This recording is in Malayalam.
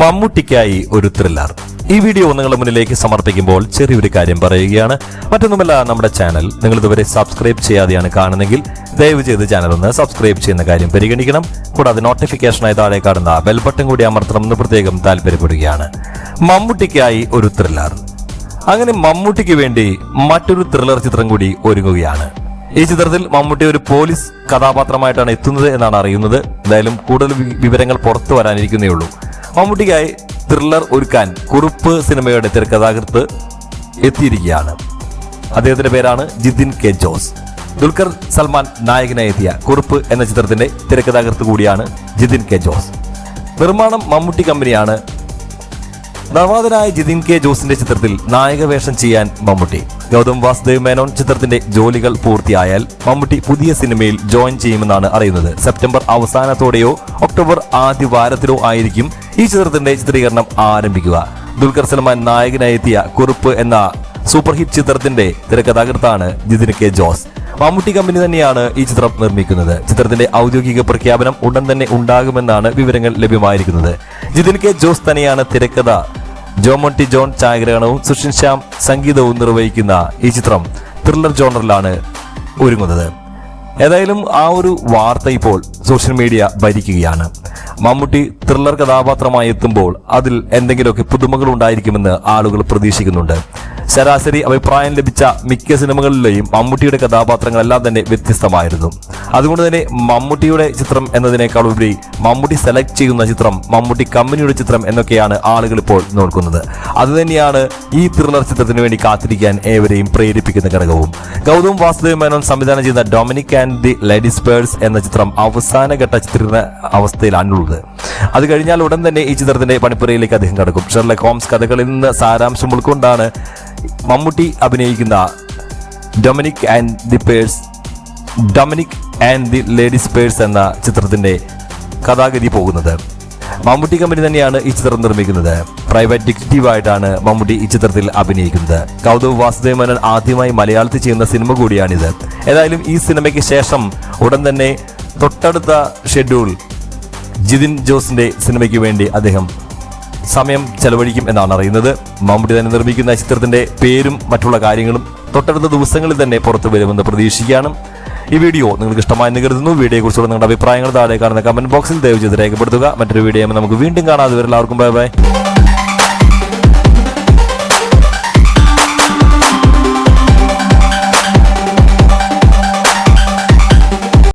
മമ്മൂട്ടിക്കായി ഒരു ത്രില്ലർ ഈ വീഡിയോ നിങ്ങളുടെ മുന്നിലേക്ക് സമർപ്പിക്കുമ്പോൾ ചെറിയൊരു കാര്യം പറയുകയാണ്. മറ്റൊന്നുമല്ല നമ്മുടെ ചാനൽ നിങ്ങൾ ഇതുവരെ സബ്സ്ക്രൈബ് ചെയ്യാതെയാണ് കാണുന്നെങ്കിൽ ദയവ് ചെയ്ത് ചാനൽ ഒന്ന് സബ്സ്ക്രൈബ് ചെയ്യുന്ന കാര്യം പരിഗണിക്കണം. കൂടാതെ നോട്ടിഫിക്കേഷനായി താഴെ കാണുന്ന ബെൽ ബട്ടൺ കൂടി അമർത്തണം എന്ന് പ്രത്യേകം താല്പര്യപ്പെടുകയാണ്. മമ്മൂട്ടിക്കായി ഒരു ത്രില്ലർ അങ്ങനെ മമ്മൂട്ടിക്ക് വേണ്ടി മറ്റൊരു ത്രില്ലർ ചിത്രം കൂടി ഒരുങ്ങുകയാണ്. ഈ ചിത്രത്തിൽ മമ്മൂട്ടി ഒരു പോലീസ് കഥാപാത്രമായിട്ടാണ് എത്തുന്നത് എന്നാണ് അറിയുന്നത്. എന്തായാലും കൂടുതൽ വിവരങ്ങൾ പുറത്തു വരാനിരിക്കുന്നേ ഉള്ളൂ. മമ്മൂട്ടിക്കായി ത്രില്ലർ ഒരുക്കാൻ കുറുപ്പ് സിനിമയുടെ തിരക്കഥാകൃത്ത് എത്തിയിരിക്കുകയാണ്. അദ്ദേഹത്തിന്റെ പേരാണ് ജിതിൻ കെ ജോസ്. ദുൽഖർ സൽമാൻ നായകനായി എത്തിയ കുറുപ്പ് എന്ന ചിത്രത്തിന്റെ തിരക്കഥാകൃത്ത് കൂടിയാണ് ജിതിൻ കെ ജോസ്. നിർമ്മാണം മമ്മൂട്ടി കമ്പനിയാണ് നവാദനായ ജിതിൻ കെ ജോസിന്റെ ചിത്രത്തിൽ നായക വേഷം ചെയ്യാൻ മമ്മൂട്ടി. ഗൗതം വാസുദേവ് മേനോൻ ചിത്രത്തിന്റെ ജോലികൾ പൂർത്തിയായാൽ മമ്മൂട്ടി പുതിയ സിനിമയിൽ ജോയിൻ ചെയ്യുമെന്നാണ് അറിയുന്നത്. സെപ്റ്റംബർ അവസാനത്തോടെയോ ഒക്ടോബർ ആദ്യ വാരത്തിലോ ആയിരിക്കും ഈ ചിത്രത്തിന്റെ ചിത്രീകരണം ആരംഭിക്കുക. ദുൽഖർ സൽമാൻ നായകനായി എത്തിയ കുറുപ്പ് എന്ന സൂപ്പർ ഹിറ്റ് ചിത്രത്തിന്റെ തിരക്കഥാകൃത്താണ് ജിതിൻ കെ ജോസ്. മമ്മൂട്ടി കമ്പനി തന്നെയാണ് ഈ ചിത്രം നിർമ്മിക്കുന്നത്. ചിത്രത്തിന്റെ ഔദ്യോഗിക പ്രഖ്യാപനം ഉടൻ തന്നെ ഉണ്ടാകുമെന്നാണ് വിവരങ്ങൾ ലഭ്യമായിരിക്കുന്നത്. ജിതിൻ കെ ജോസ് തന്നെയാണ് തിരക്കഥ ജോമോണ്ടി ജോൺ ഛായാഗ്രഹണവും സുഷിൻ ശ്യാം സംഗീതവും നിർവഹിക്കുന്ന ഈ ചിത്രം ത്രില്ലർ ജോണറിലാണ് ഒരുങ്ങുന്നത്. ഏതായാലും ആ ഒരു വാർത്ത ഇപ്പോൾ സോഷ്യൽ മീഡിയ ഭരിക്കുകയാണ്. മമ്മൂട്ടി ത്രില്ലർ കഥാപാത്രമായി എത്തുമ്പോൾ അതിൽ എന്തെങ്കിലുമൊക്കെ പുതുമകൾ ഉണ്ടായിരിക്കുമെന്ന് ആളുകൾ പ്രതീക്ഷിക്കുന്നുണ്ട്. ശരാശരി അഭിപ്രായം ലഭിച്ച മിക്ക സിനിമകളിലെയും മമ്മൂട്ടിയുടെ കഥാപാത്രങ്ങളെല്ലാം തന്നെ വ്യത്യസ്തമായിരുന്നു. അതുകൊണ്ട് തന്നെ മമ്മൂട്ടിയുടെ ചിത്രം എന്നതിനേക്കാൾ ഉപരി മമ്മൂട്ടി സെലക്ട് ചെയ്യുന്ന ചിത്രം മമ്മൂട്ടി കമ്പനിയുടെ ചിത്രം എന്നൊക്കെയാണ് ആളുകൾ ഇപ്പോൾ നോക്കുന്നത്. അതുതന്നെയാണ് ഈ ത്രില്ലർ ചിത്രത്തിന് വേണ്ടി കാത്തിരിക്കാൻ ഏവരെയും പ്രേരിപ്പിക്കുന്ന ഘടകവും. ഗൗതം വാസുദേവ് മേനോൻ സംവിധാനം ചെയ്യുന്ന Dominic and the ladies purse എന്ന ചിത്രം അവസാനഘട്ട ചിത്രീകരണ അവസ്ഥയിലാണുള്ളത് അത് കഴിഞ്ഞാൽ ഉടൻ തന്നെ ഈ ചിത്രത്തിന്റെ പണിപ്പുരയിലേക്ക് അദ്ദേഹം കടക്കും. ഷെർലക് ഹോംസ് കഥകളിൽ നിന്ന് സാരാംശം ഉൾക്കൊണ്ടാണ് മമ്മൂട്ടി അഭിനയിക്കുന്ന Dominic and the purse Dominic and the ladies purse എന്ന ചിത്രത്തിന്റെ കഥാഗതി പോകുന്നത്. മമ്മൂട്ടി കമ്പനി തന്നെയാണ് ഈ ചിത്രം നിർമ്മിക്കുന്നത്. പ്രൈവറ്റ് ഡിറ്റക്റ്റീവ് ആയിട്ടാണ് മമ്മൂട്ടി ഈ ചിത്രത്തിൽ അഭിനയിക്കുന്നത്. കൗതവ് വാസുദേവ് മേനോൻ ആദ്യമായി മലയാളത്തിൽ ചെയ്യുന്ന സിനിമ കൂടിയാണിത്. ഏതായാലും ഈ സിനിമയ്ക്ക് ശേഷം ഉടൻ തന്നെ തൊട്ടടുത്ത ഷെഡ്യൂൾ ജിതിൻ ജോസിന്റെ സിനിമയ്ക്ക് വേണ്ടി അദ്ദേഹം സമയം ചെലവഴിക്കും എന്നാണ് അറിയുന്നത്. മമ്മൂട്ടി തന്നെ നിർമ്മിക്കുന്ന ചിത്രത്തിന്റെ പേരും മറ്റുള്ള കാര്യങ്ങളും തൊട്ടടുത്ത ദിവസങ്ങളിൽ തന്നെ പുറത്തു വരുമെന്ന് പ്രതീക്ഷിക്കുകയാണ്. ഈ വീഡിയോ നിങ്ങൾക്ക് ഇഷ്ടമായെന്ന് കരുതുന്നു. വീഡിയോയെക്കുറിച്ചുള്ള നിങ്ങളുടെ അഭിപ്രായങ്ങൾ താഴെ കാണുന്ന കമന്റ് ബോക്സിൽ ദയവ് ചെയ്ത് രേഖപ്പെടുത്തുക. മറ്റൊരു വീഡിയോ നമുക്ക് വീണ്ടും കാണാതെ എല്ലാവർക്കും ബൈ ബൈ